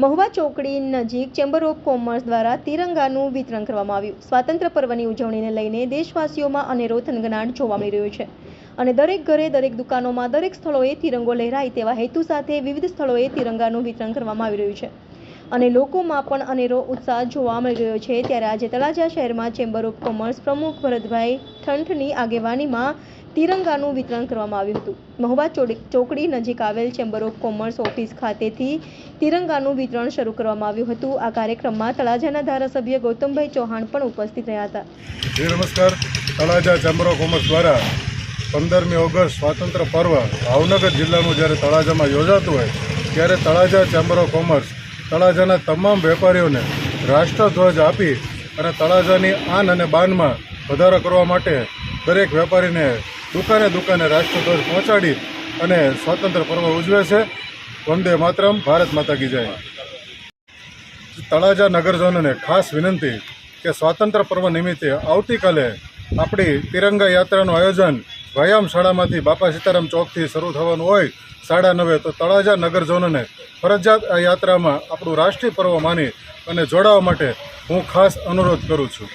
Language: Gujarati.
મહુવા ચોકડી નજીક ચેમ્બર ઓફ કોમર્સ દ્વારા તિરંગાનું વિતરણ કરવામાં આવ્યું. સ્વાતંત્ર્ય પર્વની ઉજવણીને લઈને દેશવાસીઓમાં અનેરો થનગનાટ જોવા મળી રહ્યો છે. અને દરેક ઘરે, દરેક દુકાનોમાં, દરેક સ્થળોએ તિરંગો લહેરાય તેવા હેતુ સાથે વિવિધ સ્થળોએ તિરંગાનું વિતરણ કરવામાં આવી રહ્યું છે. અને લોકોમાં પણ અનેરો ઉત્સાહ જોવા મળી રહ્યો છે. ત્યારે આજે તળાજા શહેરમાં ચેમ્બર ઓફ કોમર્સ પ્રમુખ ભરતભાઈ ઠંઠની આગેવાનીમાં તિરંગાનું વિતરણ કરવામાં આવ્યું હતું. મહુવા ચોકડી નજીક આવેલ ચેમ્બર ઓફ કોમર્સ ઓફિસ ખાતેથી તિરંગાનું વિતરણ શરૂ કરવામાં આવ્યું હતું. આ કાર્યક્રમમાં તળાજાના ધારાસભ્ય ગૌતમભાઈ ચૌહાણ પણ ઉપસ્થિત રહ્યા હતા. નમસ્કાર. તળાજા ચેમ્બર ઓફ કોમર્સ દ્વારા પંદરમી ઓગસ્ટ સ્વાતંત્ર્ય પર્વ ભાવનગર જિલ્લાનું જ્યારે તળાજામાં યોજાતું હોય, ત્યારે તળાજા ચેમ્બર ઓફ કોમર્સ તળાજાના તમામ વેપારીઓને રાષ્ટ્રધ્વજ આપી અને તળાજાની આન અને બાનમાં વધારો કરવા માટે દરેક વેપારીને દુકાને દુકાને રાષ્ટ્રધ્વજ પહોંચાડી અને સ્વાતંત્ર્ય પર્વ ઉજવે છે. વંદે માતરમ, ભારત માતા કી જય. તળાજા નગરજનોને ખાસ વિનંતી કે સ્વાતંત્ર્ય પર્વ નિમિત્તે આવતીકાલે આપણી તિરંગા યાત્રાનું આયોજન વ્યાયામ શાળામાંથી બાપા સીતારામ ચોકથી શરૂ થવાનું હોય સાડા નવે તો તળાજા નગરજનોને ફરજિયાત આ યાત્રામાં આપણું રાષ્ટ્રીય પર્વ માની અને જોડાવા માટે હું ખાસ અનુરોધ કરું છું.